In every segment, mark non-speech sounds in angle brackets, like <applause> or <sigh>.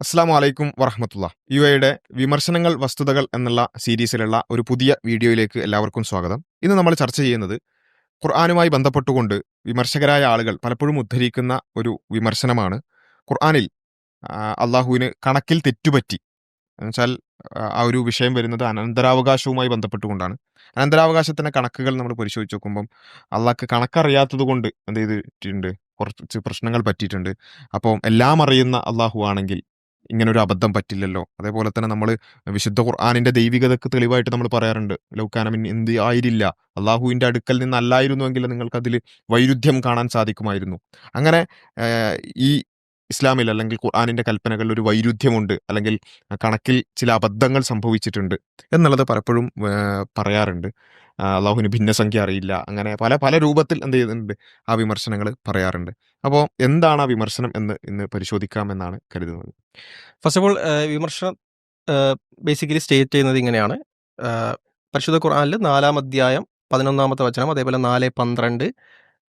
അസ്സാം വലൈക്കും വറഹമത്തുള്ള. യു എയുടെ വിമർശനങ്ങൾ വസ്തുതകൾ എന്നുള്ള സീരീസിലുള്ള ഒരു പുതിയ വീഡിയോയിലേക്ക് എല്ലാവർക്കും സ്വാഗതം. ഇന്ന് നമ്മൾ ചർച്ച ചെയ്യുന്നത് ഖുർആാനുമായി ബന്ധപ്പെട്ടുകൊണ്ട് വിമർശകരായ ആളുകൾ പലപ്പോഴും ഉദ്ധരിക്കുന്ന ഒരു വിമർശനമാണ്. ഖുർആാനിൽ അള്ളാഹുവിന് കണക്കിൽ തെറ്റുപറ്റി എന്നുവെച്ചാൽ ആ ഒരു വിഷയം വരുന്നത് അനന്തരാവകാശവുമായി ബന്ധപ്പെട്ടുകൊണ്ടാണ്. അനന്തരാവകാശത്തിന്റെ കണക്കുകൾ നമ്മൾ പരിശോധിച്ച് നോക്കുമ്പം അള്ളാഹ്ക്ക് കണക്കറിയാത്തത് കൊണ്ട് എന്ത് ചെയ്തിട്ടുണ്ട്? കുറച്ച് പ്രശ്നങ്ങൾ പറ്റിയിട്ടുണ്ട്. അപ്പോൾ എല്ലാം അറിയുന്ന അള്ളാഹു ആണെങ്കിൽ ഇങ്ങനെ ഒരു അബദ്ധം പറ്റില്ലല്ലോ. അതേപോലെ തന്നെ നമ്മൾ വിശുദ്ധ ഖുർആാനിന്റെ ദൈവികതക്ക് തെളിവായിട്ട് നമ്മൾ പറയാറുണ്ട്. ലൗക്കാനമിൻ എന്ത് ആയിരില്ല അള്ളാഹുവിന്റെ അടുക്കൽ നിന്നല്ലായിരുന്നുവെങ്കിൽ നിങ്ങൾക്ക് അതിൽ വൈരുദ്ധ്യം കാണാൻ സാധിക്കുമായിരുന്നു. അങ്ങനെ ഈ ഇസ്ലാമിൽ അല്ലെങ്കിൽ ഖുർആാനിന്റെ കൽപ്പനകളിൽ ഒരു വൈരുദ്ധ്യമുണ്ട്. അല്ലെങ്കിൽ കണക്കിൽ ചില അബദ്ധങ്ങൾ സംഭവിച്ചിട്ടുണ്ട് എന്നുള്ളത് പലപ്പോഴും പറയാറുണ്ട്. അള്ളാഹുവിന് ഭിന്നസംഖ്യ അറിയില്ല. അങ്ങനെ പല പല രൂപത്തിൽ എന്ത് ചെയ്യുന്നുണ്ട്. ആ വിമർശനങ്ങൾ പറയാറുണ്ട്. അപ്പോൾ എന്താണ് ആ വിമർശനം എന്ന് ഇന്ന് പരിശോധിക്കാമെന്നാണ് കരുതുന്നത്. ഫസ്റ്റ് ഓഫ് ഓൾ വിമർശനം ബേസിക്കലി സ്റ്റേറ്റ് ചെയ്യുന്നത് ഇങ്ങനെയാണ്. പരിശുദ്ധ ഖുർആാനിൽ നാലാം അധ്യായം പതിനൊന്നാമത്തെ വചനം അതേപോലെ നാല് പന്ത്രണ്ട്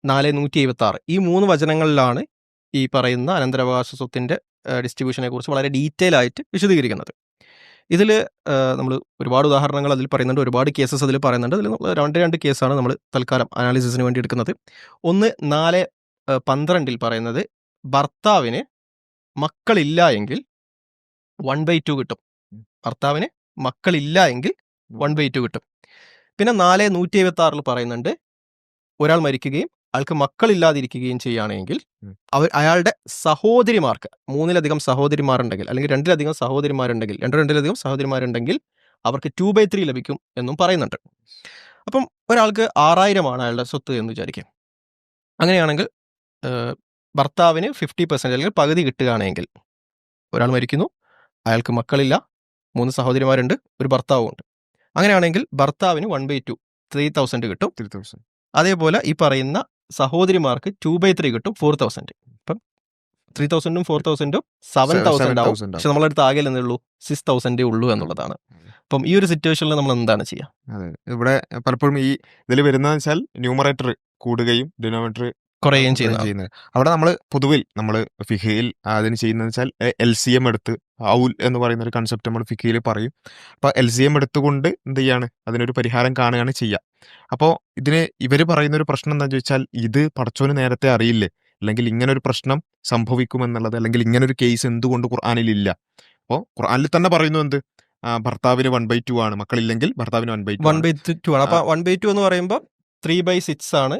നാല് നൂറ്റി എഴുപത്തി ആറ് ഈ മൂന്ന് വചനങ്ങളിലാണ് ഈ പറയുന്ന അനന്തരാവകാശ സ്വത്തിന്റെ ഡിസ്ട്രിബ്യൂഷനെ കുറിച്ച് വളരെ ഡീറ്റെയിൽ ആയിട്ട് വിശദീകരിക്കുന്നത്. ഇതിൽ നമ്മൾ ഒരുപാട് ഉദാഹരണങ്ങൾ അതിൽ പറയുന്നുണ്ട് ഒരുപാട് കേസസ് അതിൽ പറയുന്നുണ്ട്. അതിൽ രണ്ട് രണ്ട് കേസാണ് നമ്മൾ തൽക്കാലം അനാലിസിസിന് വേണ്ടി എടുക്കുന്നത്. ഒന്ന് നാല് പന്ത്രണ്ടിൽ പറയുന്നത് ഭർത്താവിന് മക്കളില്ല എങ്കിൽ വൺ ബൈ ടു കിട്ടും. ഭർത്താവിന് മക്കളില്ല എങ്കിൽ വൺ ബൈ ടു കിട്ടും. പിന്നെ നാല് നൂറ്റി എഴുപത്തി ആറിൽ പറയുന്നുണ്ട് ഒരാൾ മരിക്കുകയും അയാൾക്ക് മക്കളില്ലാതിരിക്കുകയും ചെയ്യുകയാണെങ്കിൽ. അവർ അയാളുടെ സഹോദരിമാർക്ക് മൂന്നിലധികം സഹോദരിമാരുണ്ടെങ്കിൽ അല്ലെങ്കിൽ രണ്ടിലധികം സഹോദരിമാരുണ്ടെങ്കിൽ രണ്ടോ രണ്ടിലധികം സഹോദരിമാരുണ്ടെങ്കിൽ അവർക്ക് ടു ബൈ ത്രീ ലഭിക്കും എന്നും പറയുന്നുണ്ട്. അപ്പം ഒരാൾക്ക് ആറായിരമാണ് അയാളുടെ സ്വത്ത് എന്ന് വിചാരിക്കാം അങ്ങനെയാണെങ്കിൽ ഭർത്താവിന് ഫിഫ്റ്റി പെർസെന്റ് അല്ലെങ്കിൽ പകുതി കിട്ടുകയാണെങ്കിൽ ഒരാൾ മരിക്കുന്നു അയാൾക്ക് മക്കളില്ല മൂന്ന് സഹോദരിമാരുണ്ട് ഒരു ഭർത്താവും ഉണ്ട്. അങ്ങനെയാണെങ്കിൽ ഭർത്താവിന് one by two three thousand കിട്ടും. ത്രീ തൗസൻഡ് അതേപോലെ ഈ പറയുന്ന സഹോദരിമാർക്ക് ടു ബൈ ത്രീ കിട്ടും ഫോർ തൗസൻഡ് ഇപ്പം ത്രീ തൗസൻഡും ഫോർ തൗസൻഡും സെവൻ തൗസൻഡ് ആവും. പക്ഷെ നമ്മളടുത്ത് ആകെ എന്നേ ഉള്ളൂ സിക്സ് തൗസൻഡേ ഉള്ളൂ എന്നുള്ളതാണ്. അപ്പം ഈ ഒരു സിറ്റുവേഷനിൽ നമ്മൾ എന്താണ് ചെയ്യുക അതെ. ഇവിടെ പലപ്പോഴും ഈ ഇതിൽ വരുന്നതെന്ന് വെച്ചാൽ ന്യൂമറേറ്റർ കൂടുകയും ഡിനോമേറ്റർ കുറയുകയും ചെയ്യുന്നത് ചെയ്യുന്നത്. അവിടെ നമ്മൾ പൊതുവിൽ നമ്മൾ ഫിഹയിൽ അതിന് ചെയ്യുന്നത് വെച്ചാൽ എൽ സി എം എടുത്ത് ഔൽ എന്ന് പറയുന്ന ഒരു കൺസെപ്റ്റ് നമ്മൾ ഫിക്കിയിൽ പറയും. അപ്പോൾ എൽ സി എം എടുത്തുകൊണ്ട് എന്ത് ചെയ്യാണ്? അതിനൊരു പരിഹാരം കാണുകയാണ് ചെയ്യുക അപ്പോൾ ഇതിന് ഇവർ പറയുന്ന ഒരു പ്രശ്നം എന്താണെന്ന് ചോദിച്ചാൽ ഇത് പടച്ചോന് നേരത്തെ അറിയില്ലേ? അല്ലെങ്കിൽ ഇങ്ങനെ ഒരു പ്രശ്നം സംഭവിക്കുമെന്നുള്ളത് അല്ലെങ്കിൽ ഇങ്ങനെ ഒരു കേസ് എന്തുകൊണ്ട് ഖുർആാനിലില്ല? അപ്പോൾ ഖുർആാനിൽ തന്നെ പറയുന്നു എന്ത്? ഭർത്താവിന് വൺ ബൈ ടു ആണ്. മക്കളില്ലെങ്കിൽ ഭർത്താവിന് one by two one by two ആണ്. അപ്പോൾ വൺ ബൈ ടു എന്ന് പറയുമ്പോൾ ത്രീ ബൈ സിക്സ് ആണ്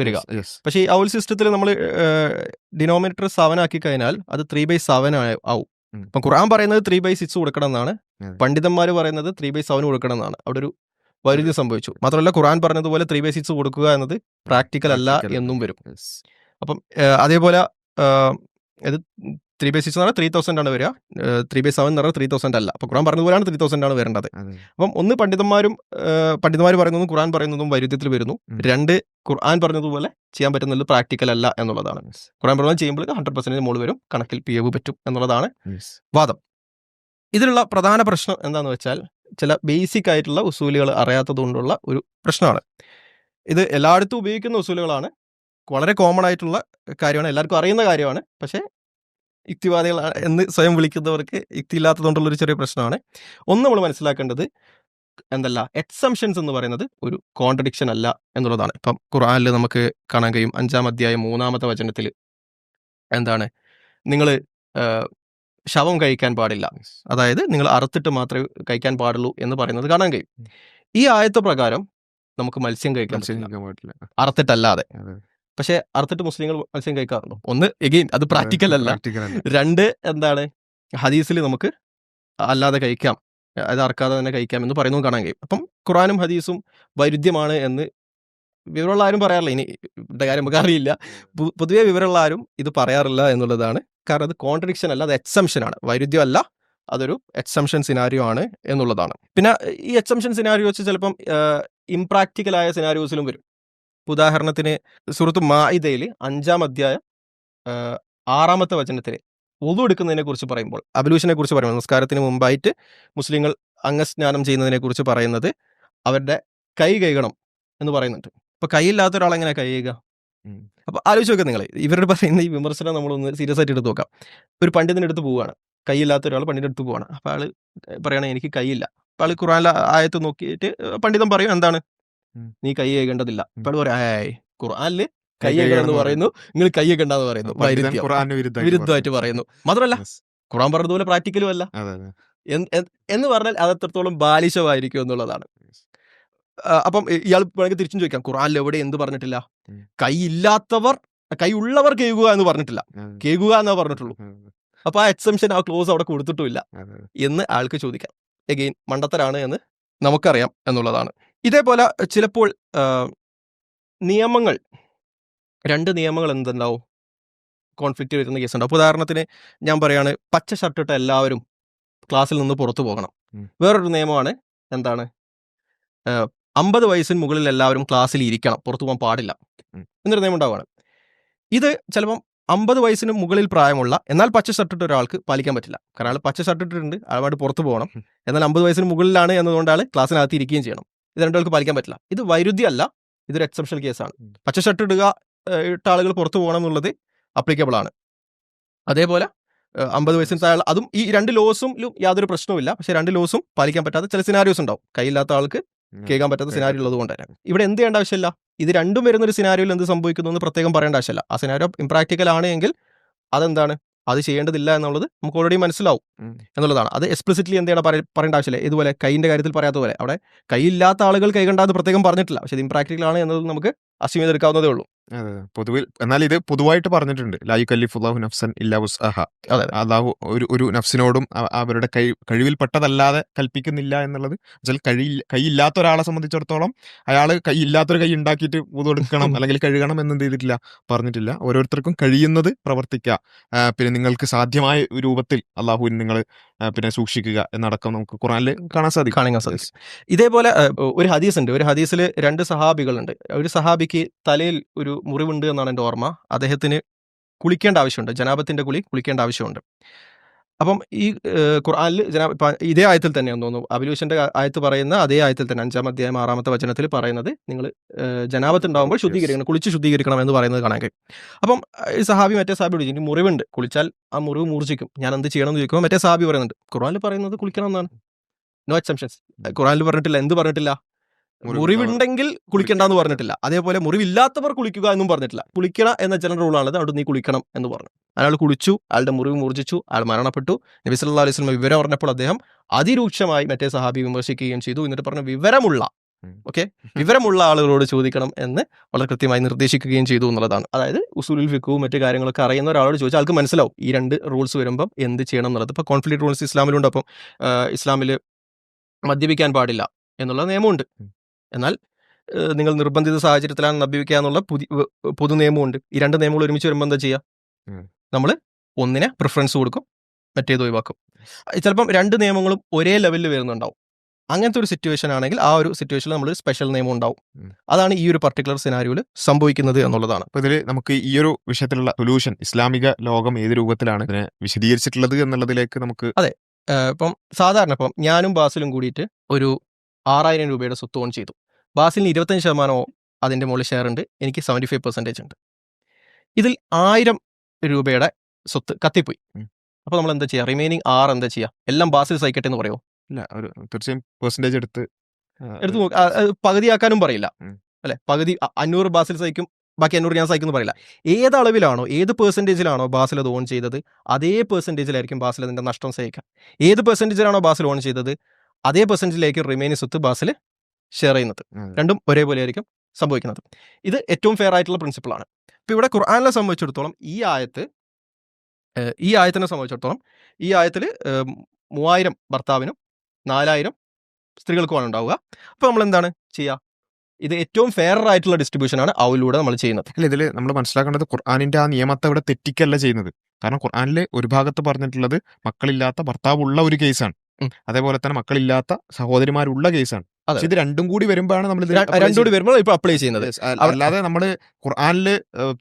വരിക. പക്ഷേ ഈ ഔൽ സിസ്റ്റത്തിൽ നമ്മൾ ഡിനോമിനേറ്റർ സെവൻ ആക്കി കഴിഞ്ഞാൽ അത് ത്രീ ബൈ സെവൻ ആവും. അപ്പം ഖുർആൻ പറയുന്നത് ത്രീ ബൈ സിക്സ് കൊടുക്കണം എന്നാണ്. പണ്ഡിതന്മാർ പറയുന്നത് ത്രീ ബൈ സെവൻ കൊടുക്കണം എന്നാണ്. അവിടെ ഒരു വൈരുദ്ധ്യം സംഭവിച്ചു. മാത്രമല്ല ഖുർആൻ പറഞ്ഞതുപോലെ ത്രീ ബൈ സിക്സ് കൊടുക്കുക എന്നത് പ്രാക്ടിക്കൽ അല്ല എന്നും വരും. അപ്പം അതേപോലെ ഇത് ത്രീ ബൈ സിക്സ് എന്ന് പറഞ്ഞാൽ ത്രീ തൗസൻഡ് ആണ് വരിക. ത്രീ ബൈ സെവൻ എന്ന് പറഞ്ഞാൽ ത്രീ തൗസൻഡ് അല്ല. അപ്പം ഖുർആൻ പറഞ്ഞതുപോലെയാണ് ത്രീ തൗസൻഡ് ആണ് വരേണ്ടത്. അപ്പം ഒന്ന് പണ്ഡിതന്മാരും പണ്ഡിതന്മാർ പറയുന്നതും ഖുറാൻ പറയുന്നതും വൈരുദ്ധ്യത്തിൽ വരുന്നു. രണ്ട് ഖുർആൻ പറഞ്ഞതുപോലെ ചെയ്യാൻ പറ്റുന്നത് പ്രാക്ടിക്കൽ അല്ല എന്നുള്ളതാണ്. ഖുറാൻ പറഞ്ഞത് ചെയ്യുമ്പോൾ ഹൺഡ്രഡ് പെർസെന്റേജ് മുകളിൽ വരും കണക്കിൽ പി എവ് പറ്റും എന്നുള്ളതാണ് വാദം. ഇതിലുള്ള പ്രധാന പ്രശ്നം എന്താണെന്ന് വെച്ചാൽ ചില ബേസിക് ആയിട്ടുള്ള ഉസൂലുകൾ അറിയാത്തത് കൊണ്ടുള്ള ഒരു പ്രശ്നമാണ്. ഇത് എല്ലായിടത്തും ഉപയോഗിക്കുന്ന ഉസൂലുകളാണ്. വളരെ കോമൺ ആയിട്ടുള്ള കാര്യമാണ്. എല്ലാവർക്കും അറിയുന്ന കാര്യമാണ്. പക്ഷേ യുക്തിവാദികൾ എന്ന് സ്വയം വിളിക്കുന്നവർക്ക് യുക്തി ഇല്ലാത്തതുകൊണ്ടുള്ള ഒരു ചെറിയ പ്രശ്നമാണ്. ഒന്ന് നമ്മൾ മനസ്സിലാക്കേണ്ടത് എന്തല്ല എക്സംഷൻസ് എന്ന് പറയുന്നത് ഒരു കോൺട്രഡിക്ഷൻ അല്ല എന്നുള്ളതാണ്. ഇപ്പം ഖുറാനിൽ നമുക്ക് കാണാൻ കഴിയും അഞ്ചാം അധ്യായം മൂന്നാമത്തെ വചനത്തിൽ എന്താണ് നിങ്ങൾ ശവം കഴിക്കാൻ പാടില്ല. അതായത് നിങ്ങൾ അറുത്തിട്ട് മാത്രമേ കഴിക്കാൻ പാടുള്ളൂ എന്ന് പറയുന്നത് കാണാൻ കഴിയും. ഈ ആയത്ത പ്രകാരം നമുക്ക് മത്സ്യം കഴിക്കാൻ പാടില്ല. അറുത്തിട്ടല്ലാതെ. പക്ഷെ അറുത്തിട്ട് മുസ്ലിങ്ങൾ മത്സ്യം കഴിക്കാറുണ്ടോ? ഒന്ന് എഗെയിൻ അത് പ്രാക്ടിക്കൽ അല്ല. രണ്ട് എന്താണ്? ഹദീസിൽ നമുക്ക് അല്ലാതെ കഴിക്കാം. അത് അറക്കാതെ തന്നെ കഴിക്കാം എന്ന് പറയുന്നത് കാണാൻ കഴിയും. അപ്പം ഖുറാനും ഹദീസും വൈരുദ്ധ്യമാണ് എന്ന് വിവരമുള്ള ആരും പറയാറില്ല. ഇനി ഇവിടെ കാര്യം നമുക്ക് അറിയില്ല. പൊതുവെ വിവരമുള്ള ആരും ഇത് പറയാറില്ല എന്നുള്ളതാണ്. കാരണം അത് കോൺട്രഡിക്ഷൻ അല്ല അത് എക്സംഷൻ ആണ്. വൈരുദ്ധ്യമല്ല അതൊരു എക്സംഷൻ സിനാരിയോ ആണ് എന്നുള്ളതാണ്. പിന്നെ ഈ എക്സംഷൻ സിനാരിയോ വെച്ച് ചിലപ്പം ഇംപ്രാക്ടിക്കലായ സിനാരിയോസിലും വരും. ഉദാഹരണത്തിന് സുഹൃത്ത് മായിദയിൽ അഞ്ചാം അധ്യായം ആറാമത്തെ വചനത്തിൽ ഒതു എടുക്കുന്നതിനെ കുറിച്ച് പറയുമ്പോൾ അബലൂഷനെ കുറിച്ച് പറയുമ്പോൾ നമസ്കാരത്തിന് മുമ്പായിട്ട് മുസ്ലിങ്ങൾ അംഗസ്നാനം ചെയ്യുന്നതിനെ കുറിച്ച് പറയുന്നത് അവരുടെ കൈ കൈകണം എന്ന് പറയുന്നുണ്ട്. അപ്പൊ കൈയില്ലാത്ത ഒരാൾ എങ്ങനെ കൈ കഴുകുക? ഉം. അപ്പൊ ആലോചിച്ച് നോക്കാം നിങ്ങൾ ഇവരുടെ പറയുന്ന ഈ വിമർശനം നമ്മളൊന്ന് സീരിയസ് ആയിട്ട് എടുത്ത് നോക്കാം. ഒരു പണ്ഡിതന്റെ അടുത്ത് പോവുകയാണ്. കൈയില്ലാത്ത ഒരാൾ പണ്ഡിതന്റെ അടുത്ത് പോവുകയാണ്. അപ്പൊ ആൾ പറയണേ എനിക്ക് കൈയില്ല. അപ്പൊ ആൾ ഖുറാനിലെ ആയത്ത് നോക്കിയിട്ട് പണ്ഡിതൻ പറയും എന്താണ്. നീ കൈ കഴുകേണ്ടതില്ല. ഇപ്പോൾ പറയാം ഏയ് ഖുർആനിൽ കൈ എന്ന് പറയുന്നു. നിങ്ങൾ കൈ എന്ന് പറയുന്നു. വിരുദ്ധമായിട്ട് പറയുന്നു. മാത്രമല്ല. ഖുറാൻ പറഞ്ഞതുപോലെ പ്രാക്ടിക്കലും അല്ല. എന്ന് പറഞ്ഞാൽ അത് എത്രത്തോളം ബാലിശമായിരിക്കും എന്നുള്ളതാണ്. അപ്പം ഇയാൾ വേണമെങ്കിൽ തിരിച്ചും ചോദിക്കാം ഖുറാനിൽ എവിടെ എന്ത് പറഞ്ഞിട്ടില്ല? കൈ ഇല്ലാത്തവർ കൈ ഉള്ളവർ കേൾക്കുക എന്ന് പറഞ്ഞിട്ടില്ല. കേൾക്കുക എന്നേ പറഞ്ഞിട്ടുള്ളൂ. അപ്പൊ ആ എക്സംഷൻ ആ ക്ലോസ് അവിടെ കൊടുത്തിട്ടുമില്ല. എന്ന് ആൾക്ക് ചോദിക്കാം. എഗെയിൻ മണ്ടത്തരാണ് എന്ന് നമുക്കറിയാം എന്നുള്ളതാണ്. ഇതേപോലെ ചിലപ്പോൾ നിയമങ്ങൾ രണ്ട് നിയമങ്ങൾ എന്തുണ്ടാവും? കോൺഫ്ലിക്റ്റ് വരുന്ന കേസ് ഉണ്ടാവും അപ്പോൾ ഉദാഹരണത്തിന് ഞാൻ പറയാണ് പച്ച ഷർട്ട് ഇട്ട എല്ലാവരും ക്ലാസ്സിൽ നിന്ന് പുറത്തു പോകണം. വേറൊരു നിയമമാണ് എന്താണ്? അമ്പത് വയസ്സിന് മുകളിൽ എല്ലാവരും ക്ലാസ്സിൽ ഇരിക്കണം. പുറത്തു പോകാൻ പാടില്ല. എന്നൊരു നിയമം ഉണ്ടാവുകയാണ് ഇത് ചിലപ്പം അമ്പത് വയസ്സിന് മുകളിൽ പ്രായമുള്ള എന്നാൽ പച്ച ഷർട്ട് ഇട്ട ഒരാൾക്ക് പാലിക്കാൻ പറ്റില്ല. കാരണം ആൾ പച്ച ഷർട്ട് ഇട്ടിട്ടുണ്ട്. അയാളുമായിട്ട് പുറത്തു പോകണം. എന്നാൽ അമ്പത് വയസ്സിന് മുകളിലാണ് എന്നതുകൊണ്ട് ആൾ ക്ലാസ്സിനകത്ത് ഇരിക്കുകയും ചെയ്യണം. ഇത് രണ്ടാൾക്ക് പാലിക്കാൻ പറ്റില്ല. ഇത് വൈരുദ്ധ്യമല്ല ഇതൊരു എക്സെപ്ഷണൽ കേസാണ്. പച്ച ഷർട്ട് ഇടുക ഇട്ട ആളുകൾ പുറത്തു പോകണം എന്നുള്ളത് അപ്ലിക്കബിൾ ആണ്. അതേപോലെ അമ്പത് വയസ്സിന് താഴെ അതും ഈ രണ്ട് ലോസും യാതൊരു പ്രശ്നവുമില്ല പക്ഷേ രണ്ട് ലോസും പാലിക്കാൻ പറ്റാത്ത ചില സിനാരിയോസ് ഉണ്ടാവും. കൈയില്ലാത്ത ആൾക്ക്. കേൾക്കാൻ പറ്റാത്ത സിനാരി സിനാരിയോ ഉള്ളത് കൊണ്ട് തന്നെ. ഇവിടെ എന്ത് ചെയ്യേണ്ട ആവശ്യമില്ല. ഇത് രണ്ടും വരുന്ന ഒരു സിനാരിയോയിൽ എന്ത് സംഭവിക്കുന്നു എന്ന് പ്രത്യേകം പറയേണ്ട ആവശ്യമില്ല. ആ സിനാരിയോ ഇംപ്രാക്ടിക്കൽ ആണ് എങ്കിൽ അതെന്താണ്? അത് ചെയ്യേണ്ടതില്ല എന്നുള്ളത് നമുക്ക് ഓൾറെഡി മനസ്സിലാവും എന്നുള്ളതാണ്. അത് എക്സ്പ്ലിസിറ്റ്ലി എന്താണ് പറയ- പറയേണ്ട ആവശ്യമില്ല. ഇതുപോലെ കൈയിന്റെ കാര്യത്തിൽ പറയാത്ത പോലെ അവിടെ കൈയില്ലാത്ത ആളുകൾ കൈ കണ്ടാൽ പ്രത്യേകം പറഞ്ഞിട്ടില്ല. പക്ഷേ ഇത് ഇമ്പ്രാക്ടിക്കലാണ് എന്നത് നമുക്ക് അസ്യൂം ചെയ്തെടുക്കാവുന്നതേ ഉള്ളൂ. അതെ, അതെ. പൊതുവിൽ എന്നാൽ ഇത് പൊതുവായിട്ട് പറഞ്ഞിട്ടുണ്ട്. ലായു കല്ലിഫുല്ലാഹു നഫ്സൻ ഇല്ലാ വുസ്അഹ. അതെ അതെ. അള്ളാഹു ഒരു ഒരു നഫ്സിനോടും അ- അവരുടെ കൈ കഴിവിൽപ്പെട്ടതല്ലാതെ കൽപ്പിക്കുന്നില്ല എന്നുള്ളത്. വെച്ചാൽ കഴി കൈയില്ലാത്ത ഒരാളെ സംബന്ധിച്ചിടത്തോളം അയാൾ കൈയില്ലാത്തൊരു കൈ ഉണ്ടാക്കിയിട്ട് പുതു എടുക്കണം <laughs> അല്ലെങ്കിൽ കഴുകണം എന്നൊന്നും ചെയ്തിട്ടില്ല പറഞ്ഞിട്ടില്ല. ഓരോരുത്തർക്കും കഴിയുന്നത് പ്രവർത്തിക്കുക പിന്നെ നിങ്ങൾക്ക് സാധ്യമായ രൂപത്തിൽ അള്ളാഹുവിന് നിങ്ങൾ പിന്നെ സൂക്ഷിക്കുക എന്നടക്കം നമുക്ക് ഖുറാനിൽ കാണാൻ സാധിക്കും. കാണാൻ സാധിക്കും. ഇതേപോലെ ഒരു ഹദീസ് ഉണ്ട് ഒരു ഹദീസിൽ രണ്ട് സഹാബികളുണ്ട്. ഒരു സഹാബിക്ക് തലയിൽ ഒരു മുറിവുണ്ട് എന്നാണ് എന്റെ ഓർമ്മ. അദ്ദേഹത്തിന് കുളിക്കേണ്ട ആവശ്യമുണ്ട്. ജനാബത്തിന്റെ കുളി കുളിക്കേണ്ട ആവശ്യമുണ്ട്. അപ്പം ഈ ഖുർആാനിൽ ഖുർആനിൽ ജനാ ഇതേ ആയത്തിൽ തന്നെ തോന്നുന്നു. അബിലൂഷന്റെ ആയത്ത് പറയുന്ന അതേ ആയത്തിൽ തന്നെ അഞ്ചാം അധ്യായം ആറാമത്തെ വചനത്തിൽ പറയുന്നത് നിങ്ങൾ ജനാപത്തുണ്ടാകുമ്പോൾ. ശുദ്ധീകരിക്കണം കുളിച്ച് ശുദ്ധീകരിക്കണം എന്ന് പറയുന്നത് കാണാൻ കഴിയും. അപ്പം ഈ സഹാബി മറ്റേ സാബി വിളിച്ചു "എനിക്ക് മുറിവുണ്ട് കുളിച്ചാൽ ആ മുറിവ് മൂർജിക്കും ഞാൻ എന്ത് ചെയ്യണം എന്ന് ചോദിക്കുമ്പോൾ മറ്റേ സാബി പറയുന്നുണ്ട് ഖുർആാനിൽ പറയുന്നത് കുളിക്കണം എന്നാണ് നോ എക്സംഷൻസ് ഖുറാനിൽ പറഞ്ഞിട്ടില്ല എന്ത് പറഞ്ഞിട്ടില്ല? മുറിവുണ്ടെങ്കിൽ കുളിക്കണ്ടെന്ന് പറഞ്ഞിട്ടില്ല. അതേപോലെ മുറിവില്ലാത്തവർ കുളിക്കുക എന്നും പറഞ്ഞിട്ടില്ല. കുളിക്കണ എന്ന ജനറൽ റൂളാണത് അവിടെ നീ കുളിക്കണം എന്ന് പറഞ്ഞു. അയാൾ കുളിച്ചു അയാളുടെ മുറിവ് മൂർജിച്ചു അയാൾ മരണപ്പെട്ടു. നബി സല്ലല്ലാഹു അലൈഹി വസല്ലം വിവരം പറഞ്ഞപ്പോൾ അദ്ദേഹം അതിരൂക്ഷമായി മറ്റേ സഹാബി വിമർശിക്കുകയും ചെയ്തു. എന്നിട്ട് പറഞ്ഞു വിവരമുള്ള. ഓക്കെ വിവരമുള്ള ആളുകളോട് ചോദിക്കണം എന്ന് വളരെ കൃത്യമായി നിർദ്ദേശിക്കുകയും ചെയ്തു എന്നുള്ളതാണ്. അതായത് ഉസൂലുൽ ഫിക്കും മറ്റു കാര്യങ്ങളൊക്കെ അറിയുന്ന ഒരാളോട് ചോദിച്ചാൽ ആൾക്ക് മനസ്സിലാവും. ഈ രണ്ട് റൂൾസ് വരുമ്പം എന്ത് ചെയ്യണം എന്നുള്ളത്. ഇപ്പോൾ കോൺഫ്ലിക്ട് റൂൾസ് ഇസ്ലാമിലുണ്ട്. അപ്പം ഇസ്ലാമിൽ മദ്യപിക്കാൻ പാടില്ല എന്നുള്ള നിയമമുണ്ട്. എന്നാൽ നിങ്ങൾ നിർബന്ധിത സാഹചര്യത്തിലാണ് മദ്യപിക്കുക എന്നുള്ള പുതിയ പൊതു നിയമമുണ്ട്. ഈ രണ്ട് നിയമങ്ങൾ ഒരുമിച്ച് വരുമ്പോൾ എന്താ ചെയ്യുക നമ്മൾ ഒന്നിനെ പ്രിഫറൻസ് കൊടുക്കും മറ്റേത് ഒഴിവാക്കും. ചിലപ്പം രണ്ട് നിയമങ്ങളും ഒരേ ലെവലിൽ വരുന്നുണ്ടാവും. അങ്ങനത്തെ ഒരു സിറ്റുവേഷൻ ആണെങ്കിൽ ആ ഒരു സിറ്റുവേഷനിൽ നമ്മൾ സ്പെഷ്യൽ നിയമം ഉണ്ടാവും. അതാണ് ഈ ഒരു പർട്ടിക്കുലർ സിനാരിയോയിൽ സംഭവിക്കുന്നത് എന്നുള്ളതാണ്. അപ്പോൾ ഇതിൽ നമുക്ക് ഈ ഒരു വിഷയത്തിലുള്ള സൊല്യൂഷൻ ഇസ്ലാമിക ലോകം ഏത് രൂപത്തിലാണ് ഇതിനെ വിശദീകരിച്ചിട്ടുള്ളത് എന്നുള്ളതിലേക്ക് നമുക്ക് അതെ. ഇപ്പം സാധാരണ ഇപ്പം ഞാനും ബാസിലും കൂടിയിട്ട് ഒരു ആറായിരം രൂപയുടെ സ്വത്ത് ഓൺ ചെയ്തു. ബാസിലിന് ഇരുപത്തഞ്ച് ശതമാനമോ അതിന്റെ മുകളിൽ ഷെയർ ഉണ്ട്. എനിക്ക് സെവന്റി ഫൈവ് പെർസെന്റേജ് ഉണ്ട്. ഇതിൽ ആയിരം രൂപയുടെ സ്വത്ത് കത്തിപ്പോയി. അപ്പോൾ നമ്മൾ എന്താ ചെയ്യുക? റിമൈനിങ് ആറ് എന്താ ചെയ്യുക? എല്ലാം ബാസിൽ സഹിക്കട്ടെ എന്ന് പറയുമോ ഇല്ല ഒരു തീർച്ചയായും പെർസെന്റേജ് എടുത്ത് എടുത്ത് നോക്ക്. പകുതിയാക്കാനും പറയില്ല. അല്ലെ? പകുതി അഞ്ഞൂറ് ബാസിൽ സഹിക്കും ബാക്കി അഞ്ഞൂറ് ഞാൻ സഹിക്കുന്നു പറയില്ല. ഏത് അളവിലാണോ ഏത് പെർസെന്റേജിലാണോ ബാസിൽ അത് ഓൺ ചെയ്തത് അതേ പെർസെന്റേജിലായിരിക്കും ബാസിൽ അതിന്റെ നഷ്ടം സഹിക്കുക. ഏത് പെർസെന്റേജിലാണോ ബാസിൽ ഓൺ ചെയ്തത് അതേ പെർസെന്റേജിലേക്ക് റിമൈനിങ് സ്വത്ത് ബാസിൽ ഷെയർ ചെയ്യുന്നത്. രണ്ടും ഒരേപോലെ ആയിരിക്കും സംഭവിക്കുന്നത്. ഇത് ഏറ്റവും ഫെയർ ആയിട്ടുള്ള പ്രിൻസിപ്പിളാണ് ഇപ്പോൾ ഇവിടെ ഖുർആാനിനെ സംബന്ധിച്ചിടത്തോളം ഈ ആയത്ത് ഈ ആയത്തിനെ സംബന്ധിച്ചിടത്തോളം ഈ ആയത്തിൽ മൂവായിരം ഭർത്താവിനും നാലായിരം സ്ത്രീകൾക്കുമാണ് ഉണ്ടാവുക. അപ്പോൾ നമ്മൾ എന്താണ് ചെയ്യുക ഇത് ഏറ്റവും ഫെയർ ആയിട്ടുള്ള ഡിസ്ട്രിബ്യൂഷൻ ആണ് അവയിലൂടെ നമ്മൾ ചെയ്യുന്നത്. അല്ല ഇതിൽ നമ്മൾ മനസ്സിലാക്കേണ്ടത് ഖുർആാനിന്റെ ആ നിയമത്തെ ഇവിടെ തെറ്റിക്കല്ല ചെയ്യുന്നത്. കാരണം ഖുർആാനിൽ ഒരു ഭാഗത്ത് പറഞ്ഞിട്ടുള്ളത് മക്കളില്ലാത്ത ഭർത്താവ് ഉള്ള ഒരു കേസാണ്. അതേപോലെ തന്നെ മക്കളില്ലാത്ത സഹോദരിമാരുള്ള കേസാണ് ഇത് രണ്ടും കൂടി വരുമ്പോഴാണ് നമ്മൾ രണ്ടും കൂടി വരുമ്പോൾ ഇപ്പൊ അപ്ലൈ ചെയ്യുന്നത്. അല്ലാതെ നമ്മൾ ഖുർആാനിൽ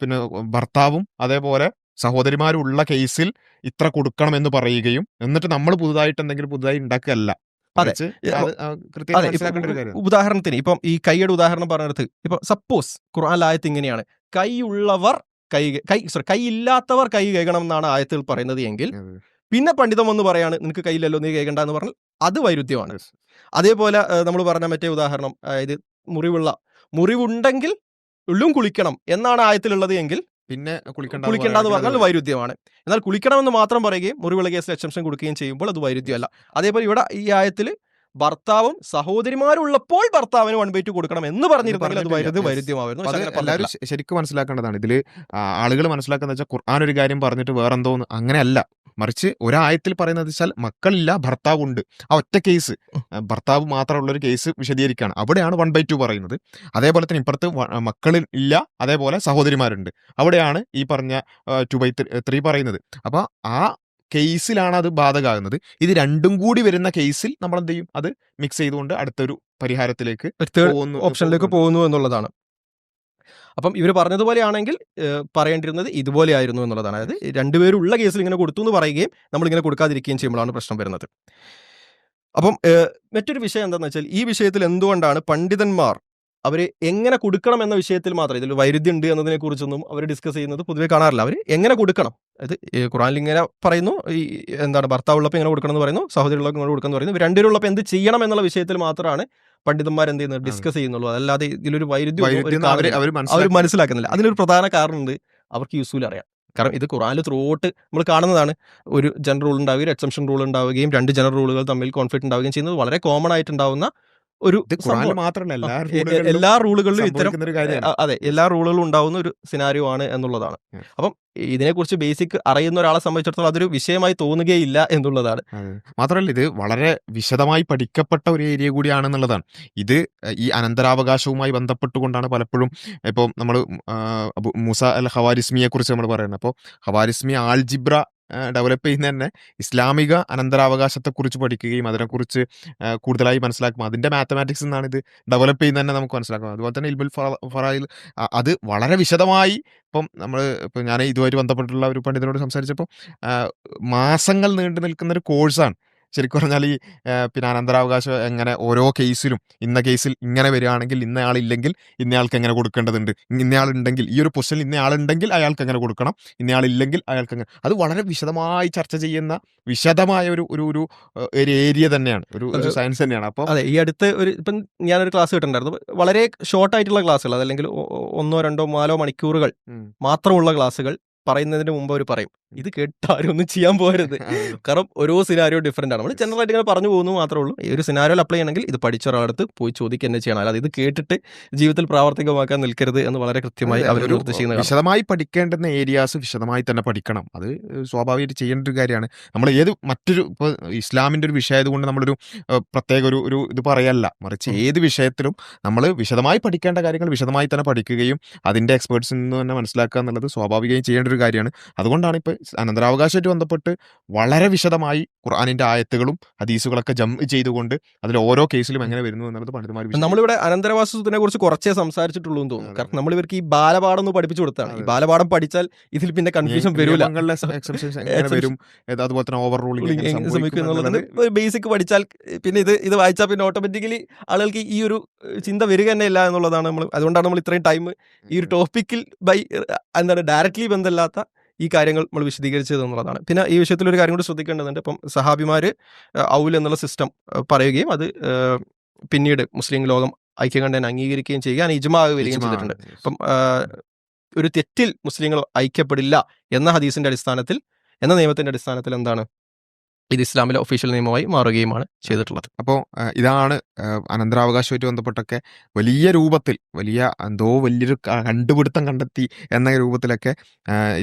പിന്നെ ഭർത്താവും അതേപോലെ സഹോദരിമാരുള്ള കേസിൽ ഇത്ര കൊടുക്കണം എന്ന് പറയുകയും എന്നിട്ട് നമ്മൾ പുതുതായിട്ട് എന്തെങ്കിലും പുതുതായി ഉണ്ടാക്കുകയല്ല. അതെ. ഉദാഹരണത്തിന് ഇപ്പം ഈ കൈയുടെ ഉദാഹരണം പറഞ്ഞെടുത്ത് ഇപ്പൊ സപ്പോസ് ഖുർആൻ ആയത്ത് ഇങ്ങനെയാണ്. കൈയുള്ളവർ കൈ കൈ സോറി കൈ ഇല്ലാത്തവർ കൈ കഴുകണം എന്നാണ് ആയത്തിൽ പറയുന്നത് എങ്കിൽ പിന്നെ പണ്ഡിതം എന്ന് പറയാണ് നിനക്ക് കയ്യിലല്ലോ നീ കേൾക്കണ്ട എന്ന് പറഞ്ഞാൽ അത് വൈരുദ്ധ്യമാണ്. അതേപോലെ നമ്മൾ പറഞ്ഞ മറ്റേ ഉദാഹരണം അതായത് മുറിവുള്ള മുറിവുണ്ടെങ്കിൽ ഉള്ളും കുളിക്കണം എന്നാണ് ആയത്തിലുള്ളത് എങ്കിൽ പിന്നെ കുളിക്കണ്ട കുളിക്കേണ്ട എന്ന് പറഞ്ഞാൽ വൈരുദ്ധ്യമാണ്. എന്നാൽ കുളിക്കണമെന്ന് മാത്രം പറയുകയും മുറിവുള്ള കേസിൽ എക്സംഷൻ കൊടുക്കുകയും ചെയ്യുമ്പോൾ അത് വൈരുദ്ധ്യമല്ല. അതേപോലെ ഇവിടെ ഈ ആയത്തിൽ ഭർത്താവും സഹോദരിമാരുള്ളപ്പോൾ ഭർത്താവിന് വൺ ബൈ ടു കൊടുക്കണം എന്ന് പറഞ്ഞിരുന്നെങ്കിൽ അത്. വൈരുദ്ധ്യമായിരുന്നു എല്ലാവരും. ശരിക്കും മനസ്സിലാക്കേണ്ടതാണ്. ഇതിൽ ആളുകൾ മനസ്സിലാക്കുന്ന വെച്ചാൽ ഖുർആൻ ഒരു കാര്യം പറഞ്ഞിട്ട് വേറെന്തോന്ന് അങ്ങനെയല്ല. മറിച്ച് ഒരായത്തിൽ പറയുന്നത് വെച്ചാൽ മക്കളില്ല ഭർത്താവുണ്ട്. ആ ഒറ്റ കേസ് ഭർത്താവ് മാത്രമുള്ള ഒരു കേസ് വിശദീകരിക്കുകയാണ്. അവിടെയാണ് വൺ ബൈ ടു പറയുന്നത്. അതേപോലെ തന്നെ ഇപ്പുറത്ത് മക്കളിൽ ഇല്ല അതേപോലെ സഹോദരിമാരുണ്ട്. അവിടെയാണ് ഈ പറഞ്ഞ ടു ബൈ ത്രീ പറയുന്നത്. അപ്പൊ ആ കേസിലാണ് അത് ബാധകമാകുന്നത് ഇത് രണ്ടും കൂടി വരുന്ന കേസിൽ നമ്മൾ എന്ത് ചെയ്യും അത് മിക്സ് ചെയ്തുകൊണ്ട് അടുത്തൊരു പരിഹാരത്തിലേക്ക് ഓപ്ഷനിലേക്ക് പോകുന്നു എന്നുള്ളതാണ്. അപ്പം ഇവർ പറഞ്ഞതുപോലെയാണെങ്കിൽ പറയേണ്ടിരുന്നത് ഇതുപോലെയായിരുന്നു എന്നുള്ളതാണ്. അതായത് രണ്ടുപേരുള്ള കേസിൽ ഇങ്ങനെ കൊടുത്തു എന്ന് പറയുകയും നമ്മളിങ്ങനെ കൊടുക്കാതിരിക്കുകയും ചെയ്യുമ്പോഴാണ് പ്രശ്നം വരുന്നത്. അപ്പം മറ്റൊരു വിഷയം എന്താണെന്ന് വെച്ചാൽ ഈ വിഷയത്തിൽ എന്തുകൊണ്ടാണ് പണ്ഡിതന്മാർ അവർ എങ്ങനെ കൊടുക്കണം എന്ന വിഷയത്തിൽ മാത്രം ഇതിൽ വൈരുദ്ധ്യം ഉണ്ട് എന്നതിനെ കുറിച്ചൊന്നും അവർ ഡിസ്കസ് ചെയ്യുന്നത് പൊതുവെ കാണാറില്ല. അവർ എങ്ങനെ കൊടുക്കണം? അതായത് ഈ ഖുറാനിൽ ഇങ്ങനെ പറയുന്നു ഈ എന്താണ് ഭർത്താവുള്ളപ്പോൾ ഇങ്ങനെ കൊടുക്കണം എന്ന് പറയുന്നു സഹോദരിയുള്ളപ്പോൾ ഇങ്ങനെ കൊടുക്കണം എന്ന് പറയുന്നു രണ്ടുപേരുള്ളപ്പോൾ എന്ത് ചെയ്യണം എന്നുള്ള വിഷയത്തിൽ മാത്രമാണ് പണ്ഡിതന്മാർ എന്ത് ചെയ്യുന്നത് ഡിസ്കസ് ചെയ്യുന്നുള്ളൂ. അതല്ലാതെ ഇതിലൊരു വൈരുദ്ധ്യം. അവർ മനസ്സിലാക്കുന്നില്ല. അതിനൊരു പ്രധാന കാരണമുണ്ട് അവർക്ക് യൂസ്ഫുൾ അറിയാം. കാരണം ഇത് ഖുറാനിൽ ത്രൂട്ട് നമ്മൾ കാണുന്നതാണ്. ഒരു ജനറൽ റൂൾ ഉണ്ടാവുകയും എക്സംഷൻ റൂൾ ഉണ്ടാവുകയും രണ്ട് ജനറൽ റൂളുകൾ തമ്മിൽ കോൺഫ്ലിക്റ്റ് ഉണ്ടാവുകയും ചെയ്യുന്നത് വളരെ കോമൺ ആയിട്ടുണ്ടാവുന്ന ഒരു മാത്രമല്ല എല്ലാ റൂളുകളിലും ഇത്തരം അതെ എല്ലാ റൂളുകളും ഉണ്ടാവുന്ന ഒരു സിനാരിയോ ആണ് എന്നുള്ളതാണ്. അപ്പം ഇതിനെക്കുറിച്ച് ബേസിക് അറിയുന്ന ഒരാളെ സംബന്ധിച്ചിടത്തോളം അതൊരു വിഷയമായി തോന്നുകയില്ല എന്നുള്ളതാണ്. മാത്രമല്ല ഇത് വളരെ വിശദമായി പഠിക്കപ്പെട്ട ഒരു ഏരിയ കൂടിയാണെന്നുള്ളതാണ് ഇത് ഈ അനന്തരാവകാശവുമായി ബന്ധപ്പെട്ടുകൊണ്ടാണ് പലപ്പോഴും ഇപ്പോൾ നമ്മൾ മുസ അൽ ഹവാരിസ്മിയെ കുറിച്ച് നമ്മൾ പറയുന്നത്. അപ്പോൾ ഹവാരിസ്മി ആൾജിബ്ര ഡെവലപ്പ് ചെയ്യുന്ന തന്നെ ഇസ്ലാമിക അനന്തരാവകാശത്തെക്കുറിച്ച് പഠിക്കുകയും അതിനെക്കുറിച്ച് കൂടുതലായി മനസ്സിലാക്കും. അതിന്റെ മാത്തമാറ്റിക്സ് എന്നാണ് ഇത് ഡെവലപ്പ് ചെയ്യുന്നത് തന്നെ നമുക്ക് മനസ്സിലാക്കാം. അതുപോലെ തന്നെ ഇൽമുൽ ഫറ- ഫറായിൽ അത് വളരെ വിശദമായി ഇപ്പം നമ്മൾ ഇപ്പം ഞാൻ ഇതുമായിട്ട് ബന്ധപ്പെട്ടുള്ള ഒരു പണ്ഡിതനോട് സംസാരിച്ചപ്പോൾ മാസങ്ങൾ നീണ്ടു നിൽക്കുന്ന ഒരു കോഴ്സാണ് ശരിക്കും പറഞ്ഞാൽ ഈ പിന്നെ അനന്തരാവകാശം എങ്ങനെ ഓരോ കേസിലും ഇന്ന കേസിൽ ഇങ്ങനെ വരികയാണെങ്കിൽ ഇന്നയാളില്ലെങ്കിൽ ഇന്നയാൾക്ക് എങ്ങനെ കൊടുക്കേണ്ടതുണ്ട്? ഇന്നയാളുണ്ടെങ്കിൽ ഈ ഒരു പൊസിഷനിൽ ഇന്നയാളുണ്ടെങ്കിൽ അയാൾക്ക് എങ്ങനെ കൊടുക്കണം? ഇന്നയാളില്ലെങ്കിൽ അയാൾക്ക് എങ്ങനെ? അത് വളരെ വിശദമായി ചർച്ച ചെയ്യുന്ന വിശദമായ ഒരു ഒരു ഒരു ഒരു ഏരിയ തന്നെയാണ്. ഒരു ഒരു സയൻസ് തന്നെയാണ്. അപ്പോൾ അതെ ഈ അടുത്ത് ഒരു ഇപ്പം ഞാനൊരു ക്ലാസ് കിട്ടുന്നുണ്ടായിരുന്നു വളരെ ഷോർട്ട് ആയിട്ടുള്ള ക്ലാസ്സുകൾ അതല്ലെങ്കിൽ ഒന്നോ രണ്ടോ നാലോ മണിക്കൂറുകൾ മാത്രമുള്ള ക്ലാസ്സുകൾ പറയുന്നതിന് മുമ്പ് അവർ പറയും. ഇത് കേട്ട് ആരും ഒന്നും ചെയ്യാൻ പോകരുത്. <laughs> കാരണം ഓരോ സിനാരിയോ ഡിഫറെന്റ് ആണ്. നമ്മൾ ജനറൽ ആയിട്ട് ഇങ്ങനെ പറഞ്ഞു പോകുന്നു മാത്രമേ ഉള്ളൂ. ഈ ഒരു സിനാരിയോയിൽ അപ്ലൈ ചെയ്യണമെങ്കിൽ ഇത് പഠിച്ച ഒരാളടുത്ത് പോയി ചോദിക്കുക തന്നെ ചെയ്യണം. അല്ലാതെ ഇത് കേട്ടിട്ട് ജീവിതത്തിൽ പ്രാവർത്തികമാക്കാൻ നിൽക്കരുത് എന്ന് വളരെ കൃത്യമായി അവർ നിർദ്ദേശിക്കുന്നത്. വിശദമായി പഠിക്കേണ്ടുന്ന ഏരിയാസ് വിശദമായി തന്നെ പഠിക്കണം. അത് സ്വാഭാവികമായിട്ട് ചെയ്യേണ്ട ഒരു കാര്യമാണ്. നമ്മൾ ഏത് മറ്റൊരു ഇപ്പോൾ ഇസ്ലാമിന്റെ ഒരു വിഷയമായതുകൊണ്ട് നമ്മളൊരു പ്രത്യേക ഒരു ഒരു ഇത് പറയല്ല. മറിച്ച്. ഏത് വിഷയത്തിലും നമ്മൾ വിശദമായി പഠിക്കേണ്ട കാര്യങ്ങൾ വിശദമായി തന്നെ പഠിക്കുകയും അതിന്റെ എക്സ്പേർട്സിൽ നിന്ന് തന്നെ മനസ്സിലാക്കുക എന്നുള്ളത് സ്വാഭാവികമായും ചെയ്യേണ്ട ഒരു കാര്യമാണ്. അതുകൊണ്ടാണ് ഇപ്പോൾ അനന്തരാവകാശമായിട്ട് ബന്ധപ്പെട്ട് വളരെ വിശദമായി ഖുർആാനിന്റെ ആയത്തുകളും ഹദീസുകളൊക്കെ ജം ചെയ്തുകൊണ്ട് അതിൽ ഓരോ കേസിലും എങ്ങനെ വരുന്നു എന്നുള്ളത് പണ്ഡിതന്മാർ. നമ്മളിവിടെ അനന്തരവാസത്തിനെ കുറിച്ച് കുറച്ചേ സംസാരിച്ചിട്ടുള്ളൂ എന്ന് തോന്നുന്നു. കാരണം നമ്മൾ ഇവർക്ക് ഈ ബാലപാഠം ഒന്ന് പഠിപ്പിച്ചു കൊടുത്താണ്. ഈ ബാലപാഠം പഠിച്ചാൽ ഇതിൽ പിന്നെ കൺഫ്യൂഷൻ നിയ- വരൂല. നിയമങ്ങളിലെ exceptions വരും? അതുപോലെ തന്നെ ഓവർ റൂളിംഗ് ബേസിക് പഠിച്ചാൽ പിന്നെ ഇത് ഇത് വായിച്ചാൽ പിന്നെ ഓട്ടോമാറ്റിക്കലി ആളുകൾക്ക് ഈ ഒരു ചിന്ത വരിക തന്നെ ഇല്ല എന്നുള്ളതാണ് നമ്മൾ അതുകൊണ്ടാണ് നമ്മൾ ഇത്രയും ടൈം ഈ ഒരു ടോപ്പിക്കിൽ ബൈ എന്താണ് ഡയറക്ട്ലി ബന്ധമില്ലാത്ത ഈ കാര്യങ്ങൾ നമ്മൾ വിശദീകരിച്ചത് എന്നുള്ളതാണ്. പിന്നെ ഈ വിഷയത്തിൽ ഒരു കാര്യം കൂടി ശ്രദ്ധിക്കേണ്ടതുണ്ട്. ഇപ്പം സഹാബിമാർ ഔൽ എന്നുള്ള സിസ്റ്റം പറയുകയും അത് പിന്നീട് മുസ്ലിം ലോകം ഐക്യകണ്ഠൻ അംഗീകരിക്കുകയും ചെയ്യുക അങ്ങനെ ഇജ്മാ വരികയും ചെയ്തിട്ടുണ്ട്. അപ്പം ഒരു തെറ്റിൽ മുസ്ലിങ്ങൾ ഐക്യപ്പെടില്ല എന്ന ഹദീസിന്റെ അടിസ്ഥാനത്തിൽ എന്ന നിയമത്തിന്റെ അടിസ്ഥാനത്തിൽ എന്താണ്? ഇത് ഇസ്ലാമിലെ ഒഫീഷ്യൽ നിയമമായി മാറുകയുമാണ് ചെയ്തിട്ടുള്ളത്. അപ്പോൾ ഇതാണ് അനന്തരാവകാശമായിട്ട് അനന്തരാവകാശവുമായിട്ട് ബന്ധപ്പെട്ടൊക്കെ വലിയ രൂപത്തിൽ വലിയ എന്തോ വലിയൊരു കണ്ടുപിടുത്തം കണ്ടെത്തി എന്ന രൂപത്തിലൊക്കെ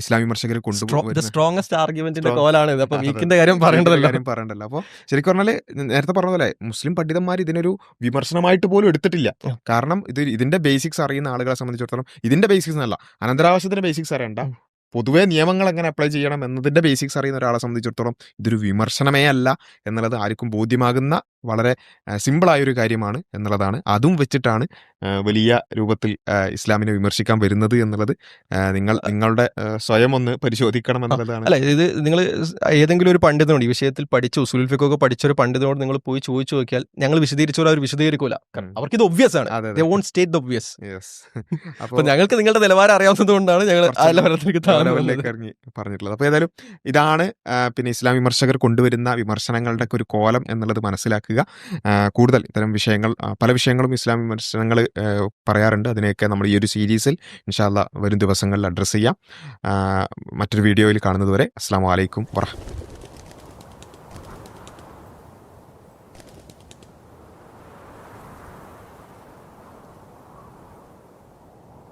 ഇസ്ലാം വിമർശകർ കൊണ്ടുപോകും സ്ട്രോങ്സ്റ്റ് ആർഗ്യുമെന്റിന്റെ കോലാണ് ഇത്. അപ്പൊ വീക്കിന്റെ കാര്യം പറയേണ്ടതല്ല. കാര്യം പറയണ്ടല്ലോ അപ്പോൾ ശരിക്കും പറഞ്ഞാൽ നേരത്തെ പറഞ്ഞ പോലെ മുസ്ലിം പണ്ഡിതന്മാർ ഇതിനൊരു വിമർശനമായിട്ട് പോലും എടുത്തിട്ടില്ല. കാരണം ഇത് ഇതിന്റെ ബേസിക്സ് അറിയുന്ന ആളുകളെ സംബന്ധിച്ചിടത്തോളം ഇതിന്റെ ബേസിക്സ് എന്നല്ല അനന്തരാവശ്യത്തിന്റെ ബേസിക്സ് അറിയണ്ട. പൊതുവേ നിയമങ്ങൾ എങ്ങനെ അപ്ലൈ ചെയ്യണം എന്നതിന്റെ ബേസിക്സ് അറിയുന്ന ഒരാളെ സംബന്ധിച്ചിടത്തോളം ഇതൊരു വിമർശനമേ അല്ല എന്നുള്ളത് ആർക്കും ബോധ്യമാകുന്ന വളരെ സിമ്പിളായൊരു കാര്യമാണ് എന്നുള്ളതാണ്. അതും വെച്ചിട്ടാണ് വലിയ രൂപത്തിൽ ഇസ്ലാമിനെ വിമർശിക്കാൻ വരുന്നത് എന്നുള്ളത് നിങ്ങൾ നിങ്ങളുടെ സ്വയം ഒന്ന് പരിശോധിക്കണം എന്നുള്ളതാണ്. അല്ല ഇത് നിങ്ങൾ ഏതെങ്കിലും ഒരു പണ്ഡിതനോട് ഈ വിഷയത്തിൽ പഠിച്ച ഉസുൽ ഫിഖൊക്കെ പഠിച്ച ഒരു പണ്ഡിതനോട് നിങ്ങൾ പോയി ചോദിച്ചു നോക്കിയാൽ ഞങ്ങൾ വിശദീകരിച്ചോളൂ അവർ വിശദീകരിക്കൂല. അവർക്ക് ഇത് ഒബ്വിയസ് ആണ്. സ്റ്റേറ്റ് ദ ഒബ്വിയസ് യെസ് അപ്പൊ ഞങ്ങൾക്ക് നിങ്ങളുടെ നിലവാരം അറിയാവുന്നത് കൊണ്ടാണ് ഞങ്ങൾ ആ കുറച്ച് ലെവലിലേക്ക് ലെവലിലേക്ക് ഇറങ്ങി പറഞ്ഞിട്ടുള്ളത്. അപ്പോൾ ഏതായാലും ഇതാണ് പിന്നെ ഇസ്ലാം വിമർശകർ കൊണ്ടുവരുന്ന വിമർശനങ്ങളുടെ ഒരു കോലം എന്നുള്ളത് മനസ്സിലാക്കുക. കൂടുതൽ ഇത്തരം വിഷയങ്ങൾ പല വിഷയങ്ങളും ഇസ്ലാം വിമർശനങ്ങൾ പറയാറുണ്ട്. അതിനെയൊക്കെ നമ്മൾ ഈ ഒരു സീരീസിൽ ഇൻഷാല്ല വരും ദിവസങ്ങളിൽ അഡ്രസ്സ് ചെയ്യാം. മറ്റൊരു വീഡിയോയിൽ കാണുന്നതുവരെ അസ്സാം വലൈക്കും വറഹ്മത്തുള്ളാഹി